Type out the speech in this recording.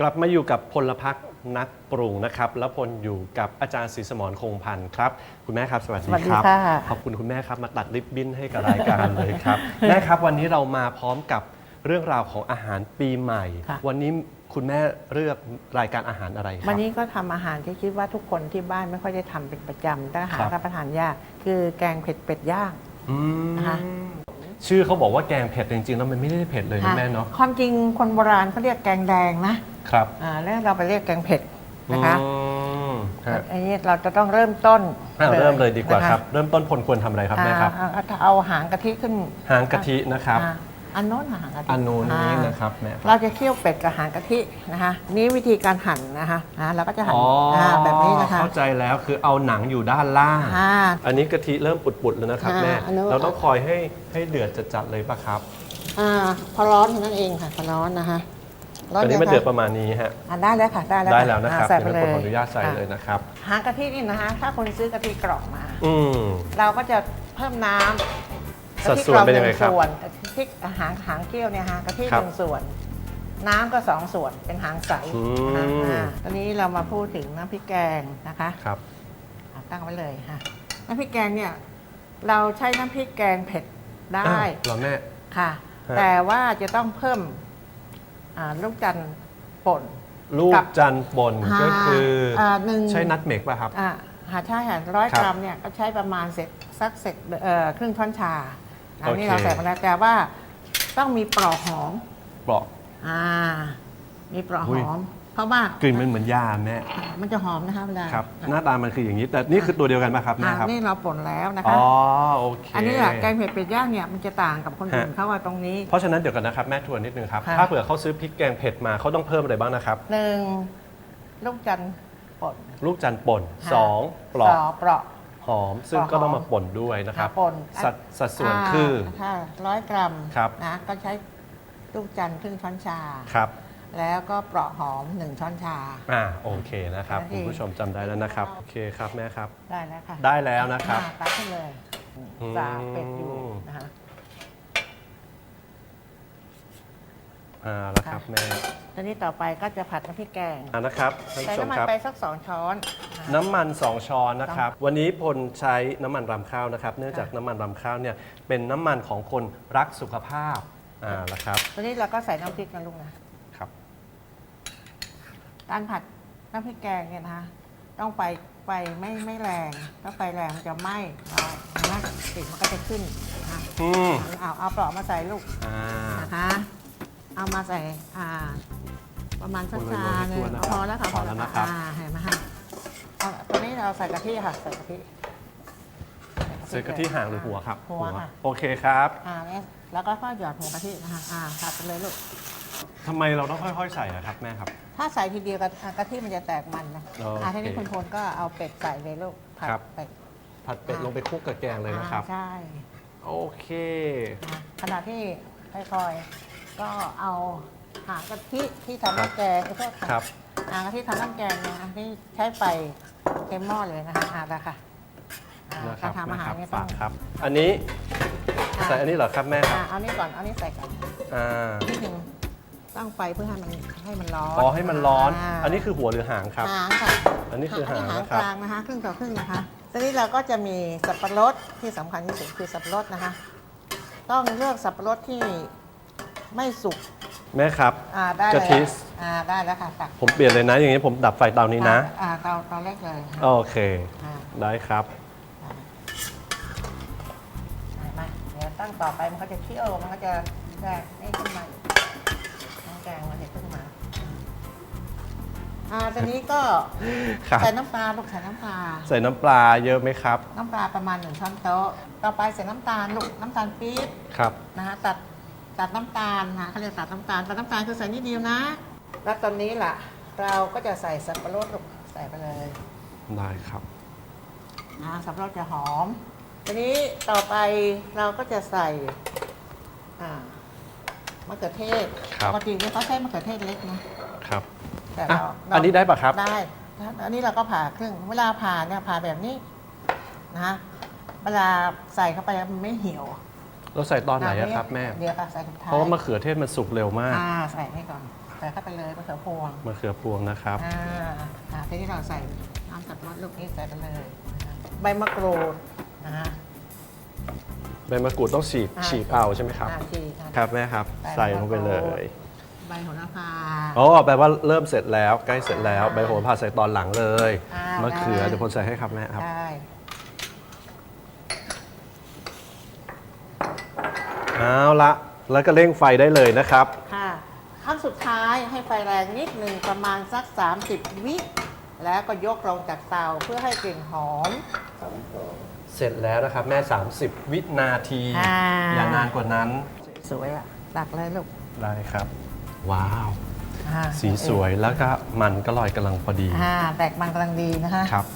กลับมาอยู่กับพลพักนักปรุงนะครับ แล้วพลอยู่กับอาจารย์ศรีสมรคงพันธ์ครับ คุณแม่ครับ สวัสดีสวัสดีครับ ค่ะ ขอบคุณคุณแม่ครับมาตัดริบบิ้นให้กับรายการเลยครับ แม่ครับวันนี้เรามาพร้อมกับเรื่องราวของอาหารปีใหม่ ค่ะ วันนี้คุณแม่เลือกรายการอาหารอะไรครับ วันนี้ก็ทำอาหารที่คิดว่าทุกคนที่บ้านไม่ค่อยได้ทำเป็นประจำแต่หาครับ รับประทานยาก คือแกงเผ็ดเป็ดย่าง อืมนะคะ ชื่อเขาบอกว่าแกงเผ็ดแต่จริงๆแล้วมันไม่ได้เผ็ดเลยนะแม่เนาะ ความจริงคนโบราณเขาเรียกแกงแดงนะ ครับอ่าแล้วเราไปเรียกแกงเผ็ดนะคะอืมฮะอันนี้เราจะต้องเริ่มต้นอะเริ่มเลยดีกว่านะะครับ เริ่มต้นพลควรทำอะไรครับแม่ครับ อ่าเอาเอาหางกะทิขึ้นหางกะทินะครับ อ่าอันโน้นหางกะทิอันนู้นนี้อ่า นะครับแม่ครับเราจะเคี่ยวเป็ดกับหางกะทินะคะนี่วิธีการหั่นนะคะอ่าเราก็จะหั่นอ๋ออาแบบนี้นะคะเข้าใจแล้วคือเอาหนังอยู่ด้านล่าง อ่า อันนี้กะทิเริ่มปุดๆแล้วนะครับอ่าแม่ อันนู้น เราต้องคอยให้ให้เดือดจัดๆเลยปะครับ อ่าพอร้อนเท่านั้นเองค่ะพอร้อนนะคะร้ ตอนนี้มันยังคะเดือดประมาณนี้ฮะอ่าได้แล้วค่ะได้แล้วได้แล้วนะครับอ่าใส่เดี๋ยวไปเป็นเลคนขอยอนุญาตใส่ค่ะเลยนะครับ หางกะทินี่นะคะ ถ้าคนซื้อกะทิกรอกมา อืม เราก็จะเพิ่มน้ำสัดส่วนเป็นยังไงครับกะทิกรอกหนึ่ส่วนกะทิหางหางเกี้ยวเนี่ยฮะกะทิครับหนึ่งส่วน น้ำก็สองส่วนเป็นหางใสอืม นะคะอ่าตอนนี้เรามาพูดถึงน้ำพริกแกงนะคะครับ อ่าตั้งไว้เลยค่ะน้ำพริกแกงเนี่ยเราใช้น้ำพริกแกงเผ็ดได้อ้าวเหรอแม่ ค่ะ ฮะ แต่ว่าจะต้องเพิ่ม อ่าลูกจันทร์ป่น ลูกกับจันทร์ป่นก็คืออาหนึ่ง ใช้นัดเมกป่ะครับ อ่าหาใช่ค่ะร้อยครับกรัมเนี่ยก็ใช้ประมาณเสร็จสักเสร็จเอ่อครึ่งช้อนชาอันนี้โอเค เราใส่มาแล้วแต่ว่าต้องมีปลอกหอมปลอก อ่า มีปลอกอุ้หยอม เพราะว่ากลิ่นมันเหมือนยาแม่มันจะหอมนะคะเวลาครับหน้าตามันคืออย่างนี้ แต่นี่คือตัวเดียวกันป่ะครับแม่อ่าครับนี่เราป่นแล้วนะอ๋คะอโอเคอันนี้แหละแกงเผ็ดเป็ดย่างเนี่ยมันจะต่างกับคนอื่นฮะเขาว่าตรงนี้ เพราะฉะนั้นเดี๋ยวกันนะครับแม่ทวนนิดนึงครับค่ะถ้าเผื่อเขาซื้อพริกแกงเผ็ดมาเขาต้องเพิ่มอะไรบ้างนะครับหนึ่งลูกจันทร์ป่นลูกจันทร์ป่นค่ะสองปลอกสองปลอกหอมซึ่งปลอกก็ต้องหอมมาป่นด้วยนะครับค่ะป่นสัดสัดส่วนคือถ้าร้อยกรัมครับนะก็ใช้ลูกจันทร์ครึ่งช้อนชาครับ แล้วก็เปราะหอมหนึ่งช้อนชา อ่าโอเคนะครับนั่นเองคุณผู้ชมจำได้แล้วนะครับโอเคครับแม่ครับ ได้แล้วค่ะได้แล้วนะครับ อ่าตักขึ้นเลยอืม สากเป็ดอยู่นะคะ อ่าแล้วครับแม่ตอนนี้ต่อไปก็จะผัดน้ำพริกแกง อ่านะครับท่านใส่ผู้ชมน้ำมันครับ ไปสักสองช้อนอ่าน้ำมัน 2 ช้อนนะครับ วันนี้พลใช้น้ำมันรำข้าวนะครับ เนื่องจากค่ะ น้ำมันรำข้าวเนี่ยเป็นน้ำมันของคนรักสุขภาพอ่าแล้วครับ ตอนนี้เราก็ใส่น้ำพริกกันลูกนะครับ การผัดน้ำพริกแกงเนี่ยนะคะต้องไปไปไม่ไม่แรงถ้าไฟแรงมันจะไหม้เราหน้าติดมันก็จะขึ้นนะคะอืมเอาเอาปลอกมาใส่ลูกอ่า นะคะ เอามาใส่อ่า ประมาณสักโรยจาๆนหทั่นึ่งวๆนะครับพอแล้วค่ะพอแล้วนะครับ อ่าเห็นไหมคะเอาตอนนี้เราใส่กะทิค่ะใส่กะทิใส่กะทิห่างหรือหัวครับหัวค่ะโอเคครับอ่าเนี่ยแล้วก็ค่อยหยอดหัวกะทินะคะอ่าผัดไปเลยลูก ทำไมเราต้องค่อย ๆ ใส่อะครับแม่ครับ ถ้าใส่ทีเดียวกะอ่ากะทิมันจะแตกมันนะโอเคอ่าทีนี้คุณพลก็เอาเป็ดใส่เลยลูกผัดครับ เป็ด ผัดเป็ดลงไปคลุกกับแกงเลยนะครับ อ่าใช่โอเคอ่าขณะที่ค่อยๆก็เอาหางกะทิที่ทำครับน้ำแกงขอโทษค่ะครับ หางกะทิทำน้ำแกงเนี่ยนี่ใช้ไฟเต็มหม้อเลยนะคะอ่าละค่ะอ่านะคการัรบทำอาหารนะครับเนี่ยต้อฝางกครับ อันนี้อ่าใส่อันนี้เหรอครับแม่คอ่ารับเอานี่ก่อนเอานี่ใส่ก่อนอ่านี่ถึง ตั้งไฟเพื่อให้มันให้มันร้อนอ๋อให้มันร้อนาอันนี้คือหัวหรือหางครับ หางค่ะอันนี้คือหางหางนะครับ กลางนะคะ ครึ่งต่อครึ่งนะคะตอนนี้เราก็จะมีสับปะรดที่สำคัญที่สุดคือสับปะรดนะคะ ต้องเลือกสับปะรดที่ไม่สุกแม่ครับ อ่าได้กะเลยทิอ่าได้แล้วค่ะตักผมเปลี่ยนเลยนะ อย่างนี้ผมดับไฟเตานี้นะ อ่าเตาเตาเล็กเลยค่ะโอเค อ่าได้ครับเห็นไหมเดี๋ยวตั้งต่อไปมันก็จะเคี่ยวมันก็จะได้นี่ขึ้นมาอีก น้ำแกงมันจะขึ้นมาอ่าตอนนี้ก็ครับ ใส่น้ำปลาลูกใส่น้ำปลา ใส่น้ำปลาเยอะไหมครับ น้ำปลาประมาณหนึ่งช้อนโต๊ะ ต่อไปใส่น้ำตาลลูกน้ำตาลปี๊บครับ นะคะตัดตัดน้ำตาลนะคะเขาเรียกตัดน้ำตาลตัดน้ำตาลคือใส่นิดเดียวนะ แล้วตอนนี้ล่ะ เราก็จะใส่สับปะรดลูกใส่ไปเลยได้ครับ นะสับปะรดจะหอมทีนี้ต่อไปเราก็จะใส่อ่า มะเขือเทศครับ ปกติเนี่ยเขาใช้มะเขือเทศเล็กนะครับ แต่อะเราอันนี้ได้ปะครับ ได้นะอันนี้เราก็ผ่าครึ่ง เวลาผ่าเนี่ยผ่าแบบนี้นะคะเวลาใส่เข้าไปมันไม่เหี่ยวเราใส่ตอนไหนอะครับแม่ เดี๋ยวค่ะใส่ถุงท้ายเพราะว่ามะเขือเทศมันสุกเร็วมากอ่าใส่ให้ก่อนคใส่เข้าไปเลยมะเขือพวงมะเขือพวงนะครับ อ่าอ่าทีนี้เราใส่น้ำสับปะรดลูกนี้ใส่ไปเลยนะคะใบมะกรูดนะฮะ ใบมะกรูดต้องฉีกอ่าฉีกเอาใช่ไหมครับ อ่าฉีกอะ ครับแม่ครับใส่ใส่ลงไปเลยใบโหระพา อ๋อแปลว่าเริ่มเสร็จแล้วใกล้เสร็จแล้ว ใบโหระพาใส่ตอนหลังเลยอ่ามะเขือได้ เดี๋ยวผมใส่ให้ครับแม่ครับ ได้เอาละแล้วก็เร่งไฟได้เลยนะครับ ค่ะขั้นสุดท้ายให้ไฟแรงนิดหนึ่งประมาณสัก 30 วิ แล้วก็ยกลงจากเตาเพื่อให้กลิ่นหอม เสร็จแล้วนะครับแม่ 30 วินาที อ่า อย่านานกว่านั้น สวยอะตักเลยลูกได้ครับ ว้าว อ่าสีสวยแล้วก็มันก็ลอยกำลังพอดีอ่าแตกมันกำลังดีนะคะ ครับ